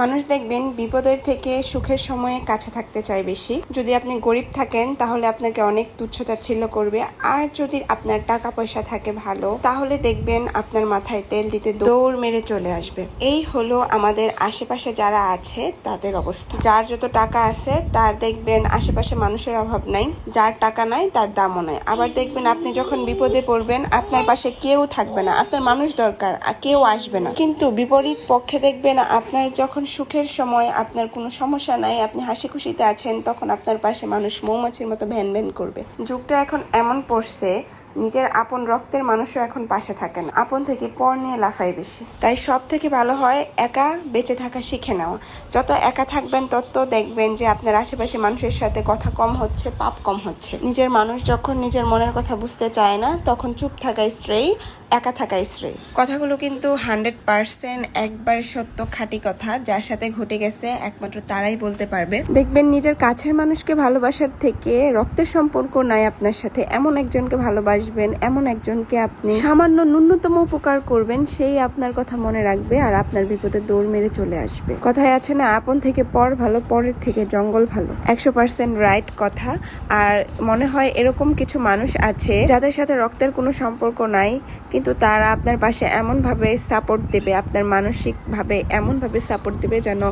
মানুষ দেখবেন বিপদের থেকে সুখের সময়ে কাছে থাকতে চায় বেশি। যদি আপনি গরিব থাকেন, তাহলে আপনাকে অনেক তুচ্ছতাচ্ছিল্য করবে। আর যদি আপনার টাকা পয়সা থাকে ভালো, তাহলে দেখবেন আপনার মাথায় তেল দিতে দৌড় মেরে চলে আসবে। এই হলো আমাদের আশেপাশে যারা আছে, তাদের অবস্থা। যার যত টাকা আছে, তার দেখবেন আশেপাশে মানুষের অভাব নাই। যার টাকা নাই, তার দামও নাই। আবার দেখবেন আপনি যখন বিপদে পড়বেন, আপনার পাশে কেউ থাকবে না। আপনার মানুষ দরকার কেউ আসবে না। কিন্তু বিপরীত পক্ষে দেখবেন আপনার যখন সুখের সময় আপনার কোনো সমস্যা নাই, আপনি হাসি খুশিতে আছেন, তখন আপনার পাশে মানুষ মৌমাছির মতো ভ্যান ভ্যান করবে। যুগটা এখন এমন পড়ছে নিজের আপন রক্তের মানুষও এখন পাশে থাকে না আপন থেকে পর নিয়ে লাফায় বেশি। তাই সব থেকে ভালো হয় একা বেঁচে থাকা শিখে নেওয়া। যত একা থাকবেন, তত দেখবেন যে আপনার আশেপাশে মানুষের সাথে কথা কম হচ্ছে, পাপ কম হচ্ছে। নিজের মানুষ যখন নিজের মনের কথা বুঝতে চায় না, তখন চুপ থাকাই শ্রেয়, একা থাকাই শ্রেয়। কথাগুলো কিন্তু হান্ড্রেড পার্সেন্ট একবার সত্য, খাঁটি কথা। যার সাথে ঘটে গেছে, একমাত্র তারাই বলতে পারবে। দেখবেন নিজের কাছের মানুষকে ভালোবাসার থেকে রক্তের সম্পর্ক নাই আপনার সাথে। এমন একজনকে ভালোবাসবেন এমন একজনকে আপনি সামান্য ন্যূনতম উপকার করবেন, সেই আপনার কথা মনে রাখবে আর আপনার বিপদে দৌড় মেরে চলে আসবে। কথায় আছে না, আপন থেকে পর ভালো, পরের থেকে জঙ্গল ভালো। একশো পার্সেন্ট রাইট কথা। আর মনে হয় এরকম কিছু মানুষ আছে যাদের সাথে রক্তের কোনো সম্পর্ক নাই, কিন্তু তারা আপনার পাশে এমনভাবে সাপোর্ট দেবে, আপনার মানসিকভাবে এমনভাবে সাপোর্ট দেবে যেন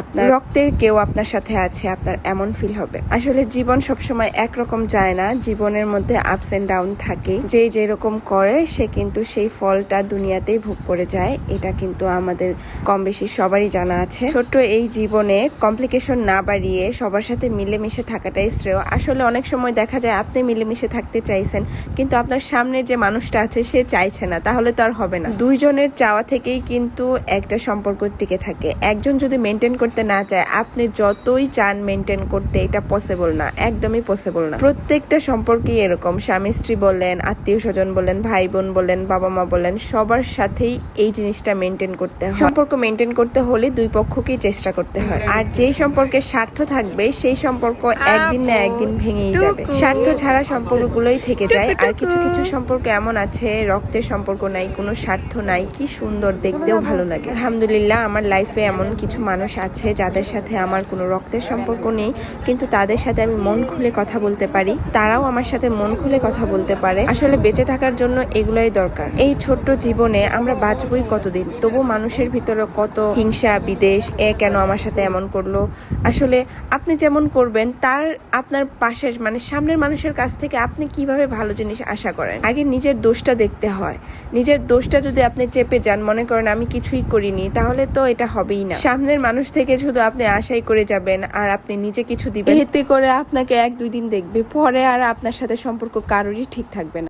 আপনার রক্তের কেউ আপনার সাথে আছে, আপনার এমন ফিল হবে। আসলে জীবন সবসময় একরকম যায় না, জীবনের মধ্যে আপস এন্ড ডাউন থাকে। যে যেরকম করে, সে কিন্তু সেই ফলটা দুনিয়াতেই ভোগ করে যায়। এটা কিন্তু আমাদের কম বেশি সবারই জানা আছে। ছোট্ট এই জীবনে কমপ্লিকেশন না বাড়িয়ে সবার সাথে মিলেমিশে থাকাটাই শ্রেয়। আসলে অনেক সময় দেখা যায় আপনি মিলেমিশে থাকতে চাইছেন, কিন্তু আপনার সামনের যে মানুষটা আছে, সে চাইছে না। তাহলে তো আর হবে না। দুইজনের চাওয়া থেকেই কিন্তু একটা সম্পর্ক টিকে থাকে। একজন যদি মেনটেন করতে না চায়, আপনি যতই চান মেনটেন করতে, এটা পসিবল না। একদমই পসিবল না। প্রত্যেকটা সম্পর্কেই এরকম। স্বামী স্ত্রী বলেন আত্মীয় স্বজন বলেন ভাই বোন বলেন বাবা মা বলেন সবার সাথেই এই জিনিসটা মেনটেন করতে হয়। সম্পর্ক মেনটেন করতে হলে দুই পক্ষকেই চেষ্টা করতে হয়। আর যেই সম্পর্কে স্বার্থ থাকবে সেই সম্পর্ক একদিন না একদিন ভেঙেই যাবে। স্বার্থ ছাড়া সম্পর্কগুলোই থেকে যায়। আর কিছু কিছু সম্পর্ক এমন আছে রক্তের সম্পর্ক নাই কোনো স্বার্থ নাই কি সুন্দর দেখতেও ভালো লাগে। আলহামদুলিল্লাহ আমার লাইফে এমন কিছু মানুষ আছে যাদের সাথে আমার কোনো রক্তের সম্পর্ক নেই কিন্তু তাদের সাথে আমি মন খুলে কথা বলতে পারি। তারাও আমার সাথে মন খুলে কথা বলতে পারে। আসলে বেঁচে থাকার জন্য এগুলোই দরকার। এই ছোট্ট জীবনে আমরা বাঁচবই কতদিন? তবু মানুষের ভিতরে কত হিংসা বিদেশ এ কেন আমার সাথে এমন করল? আসলে আপনি যেমন করবেন, তার আপনার পাশের মানে সামনের মানুষের কাছ থেকে আপনি কীভাবে ভালো জিনিস আশা করেন? আগে নিজের দোষটা দেখতে হয়। নিজের দোষটা যদি আপনি চেপে যান, মনে করেন আমি কিছুই করিনি, তাহলে তো এটা হবেই না। সামনের মানুষ থেকে শুধু আপনি আশাই করে যাবেন আর আপনি নিজে কিছু দিবেন। এতে করে আপনাকে এক দুই দিন দেখবে। পরে আর আপনার সাথে সম্পর্ক কারোরই ঠিক থাকবে না